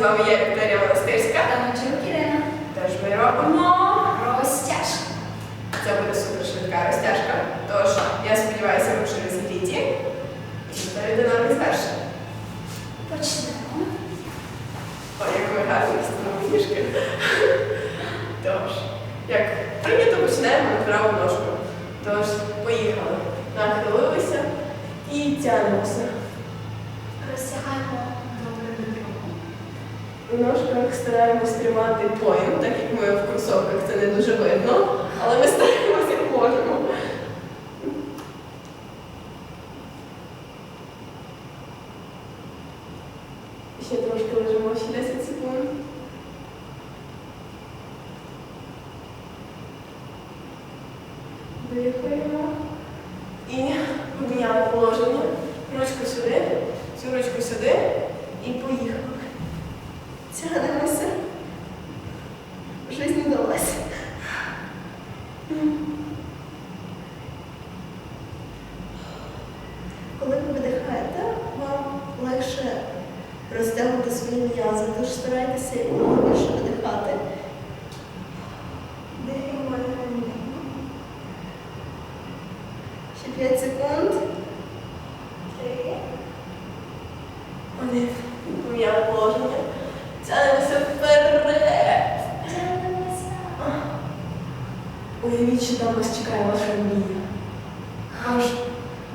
з вами я, Вікторія Монастирська. Та Мочилок Ірина. Тож ми робимо. Розтяжка. Це буде супер швидка розтяжка. Тож я сподіваюся, ви вже розігріті. І перейде нам завершення. Почнемо. Ой, як ви гарно встановили ніжки. Тож, як прийнято почнемо на праву ножку. Тож, поїхали. Нахилилися і тягнемося. Розтягаємо. У ножках стараємось тримати поїм, так як ми в кросовках це не дуже видно, але ми стараємося як можемо. Ще трошки лежимо, ще 10 секунд. Дихаємо. І поміняли положення. Ручку сюди, цю ручку сюди і поїхали. Тягнемося. Жизнь вдалася. Коли ви видихаєте, вам легше розтягнути свої м'язи, тож старайтеся якомога більше видихати. Дихаємо. Ще 5 секунд. Три. Один. Поміняли положення. Тягнемося вперед. Тягнемося. Там вас чекає ваша мрія. Ваш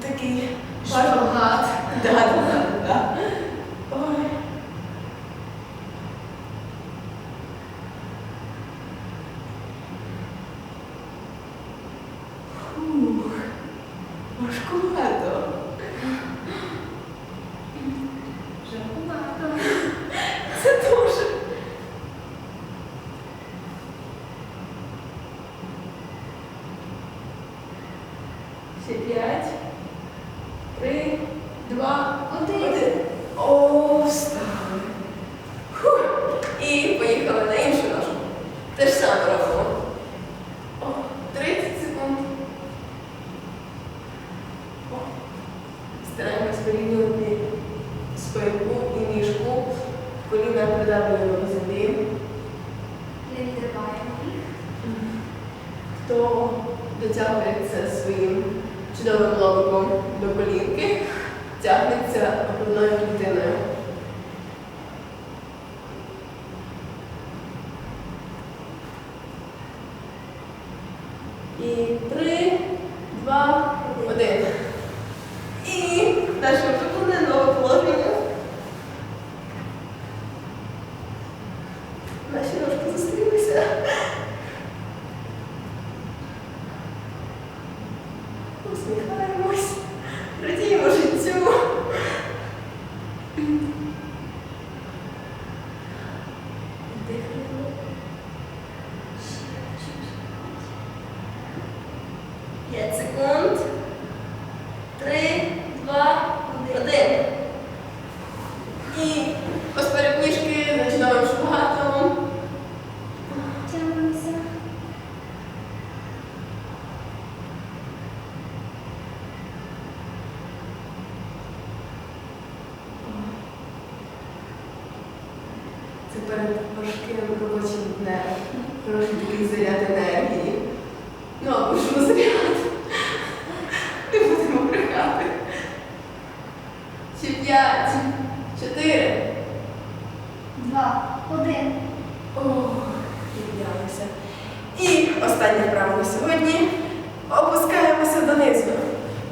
такий Шпагат. Да, да, да. Ой. Фух. Важкувато. Жаркувато. Це дуже. Ще п'ять. Три, два, Один. О, встали. Фух. І поїхали на іншу ножку. Те ж саме робимо. О, 30 секунд. О. Стараємось вирівнювати спинку і ніжку. Коліна придавлюємо до землі. Не відриваємо їх. Хто дотягується своїм чудовим лобиком до колінки, тягнеться грудною клітиною. І три, два, один. І наше улюблене нове положення. Наші ножки зустрілися. うん。Перед важким робочим днем. Хороший такий заряд енергії. Ну, або ж розряд. Не будемо брехати. Ще п'ять, чотири. Два. Один. Ох, піднялися. І остання вправа на сьогодні. Опускаємося донизу.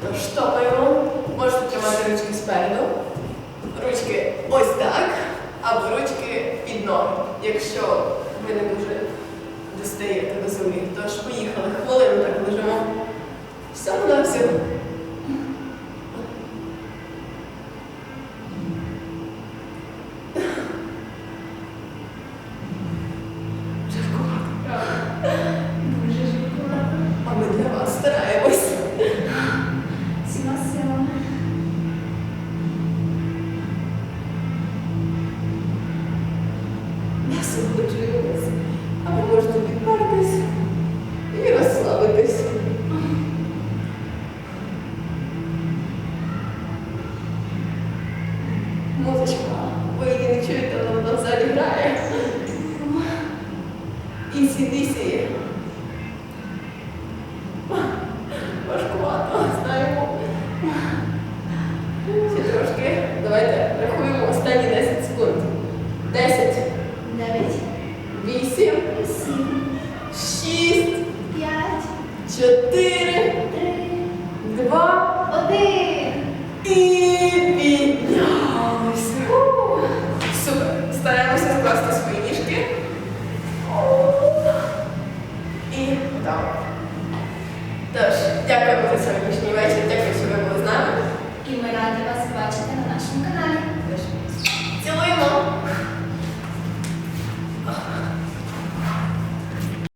Тож штопаємо. Можете тримати ручки спереду. Ручки ось так. Або ручки під якщо ви не дуже достаєте до землі. музичка, ви її не чуєте, але вона в залі грає. І сідись.